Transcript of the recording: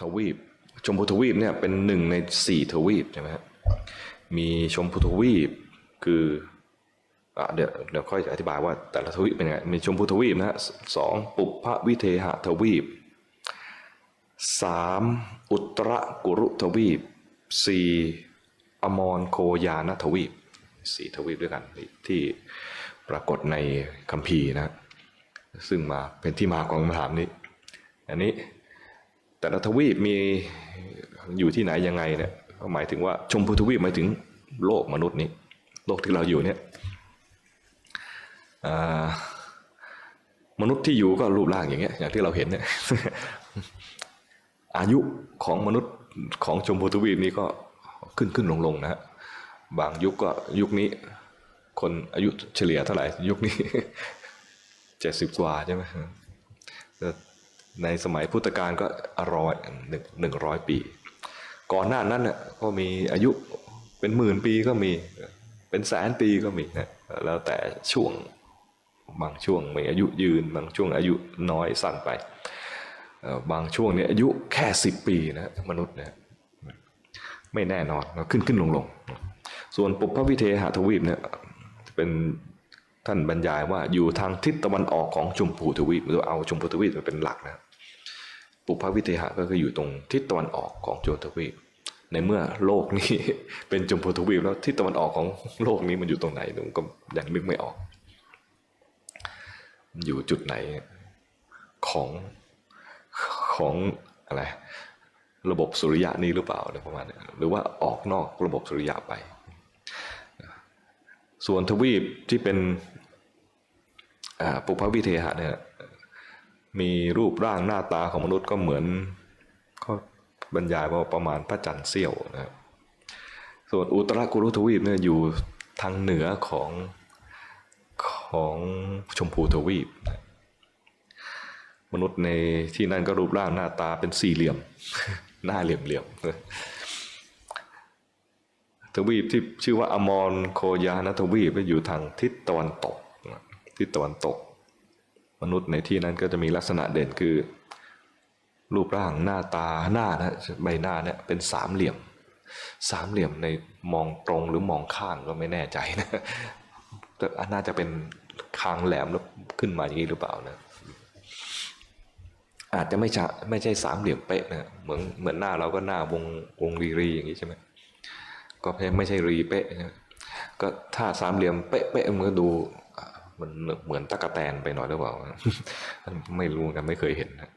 ทวีป ชมพูทวีปเนี่ยเป็นหนึ่งในสี่ทวีปใช่ไหมฮะมีชมพูทวีปคืออะเดี๋ยวเดี๋ยวค่อยอธิบายว่าแต่ละทวีปเป็นไงมีชมพูทวีปนะฮะสองปุพพวิเทหทวีปสามอุตรกุรุทวีปสี่อมรโคยานทวีปสี่ทวีปด้วยกันที่ปรากฏในคัมภีร์นะ ซึ่งมาเป็นที่มาของคำถามนี้ อันนี้ แต่ละทวีปมีอยู่ที่ไหนยังไงเนี่ยก็หมายถึงว่าชมพูทวีปหมายถึงโลกมนุษย์นี้ โลกที่เราอยู่เนี่ยมนุษย์ที่อยู่ก็รูปร่างอย่างเงี้ยอย่างที่เราเห็นเนี่ยอายุของมนุษย์ของชมพูทวีปนี้ก็ขึ้นขึ้นลงลงนะฮะบางยุคก็ยุคนี้ คนอายุเฉลี่ยเท่าไหร่ยุคนี้เจ็ดสิบกว่าใช่ไหม ในสมัยพุทธกาลก็ร้อยหนึ่งหนึ่งร้อยปี ก่อนหน้านั้นเนี่ยก็มีอายุเป็นหมื่นปีก็มีเป็นแสนปีก็มีนะแล้วแต่ช่วงบางช่วงมีอายุยืน บางช่วงอายุน้อยสั้นไป บางช่วงเนี่ยอายุแค่สิบปีนะมนุษย์เนี่ยไม่แน่นอนขึ้นขึ้นลงลงส่วนปุพพวิเทหทวีปเนี่ยเป็นท่านบรรยายว่าอยู่ทางทิศตะวันออกของชมพูทวีปเราเอาชมพูทวีปมาเป็นหลักนะ ปุพพวิเทหะก็คืออยู่ตรงทิศตะวันออกของโจทวีป ในเมื่อโลกนี้เป็นจมพูทวีปแล้วทิศตะวันออกของโลกนี้มันอยู่ตรงไหนหนูก็ยังนึกไม่ออกมันอยู่จุดไหนของของอะไรระบบสุริยะนี้หรือเปล่าอะไรประมาณนี้หรือว่าออกนอกระบบสุริยะไป ส่วนทวีปที่เป็นปุพพวิเทหะเนี่ย มีรูปร่างหน้าตาของมนุษย์ก็เหมือนก็บรรยายว่าประมาณพระจันทร์เสี้ยวนะครับส่วนอุตรกุรุทวีปเนี่ยอยู่ทางเหนือของของชมพูทวีปนะมนุษย์ในที่นั่นก็รูปร่างหน้าตาเป็นสี่เหลี่ยม หน้าเหลี่ยมๆทวีปที่ชื่อว่าอมรโคยานทวีปก็อยู่ทางทิศตะวันตกนะทิศตะวันตก มนุษย์ในที่นั้นก็จะมีลักษณะเด่นคือ รูปร่างหน้าตาหน้านะใบหน้าเนี่ยเป็นสามเหลี่ยม สามเหลี่ยมในมองตรงหรือมองข้างก็ไม่แน่ใจนะแต่น่าจะเป็นคางแหลมแล้วขึ้นมาอย่างนี้หรือเปล่านะอาจจะไม่ใช่ไม่ใช่สามเหลี่ยมเป๊ะนะเหมือนเหมือนหน้าเราก็หน้าวงวงรีรีอย่างนี้ใช่ไหมก็ไม่ใช่รีเป๊ะนะก็ถ้าสามเหลี่ยมเป๊ะเป๊ะมันก็ดู มันเหมือนตะกะแตนไปหน่อยหรือเปล่า ไม่รู้นกันไม่เคยเห็นนะ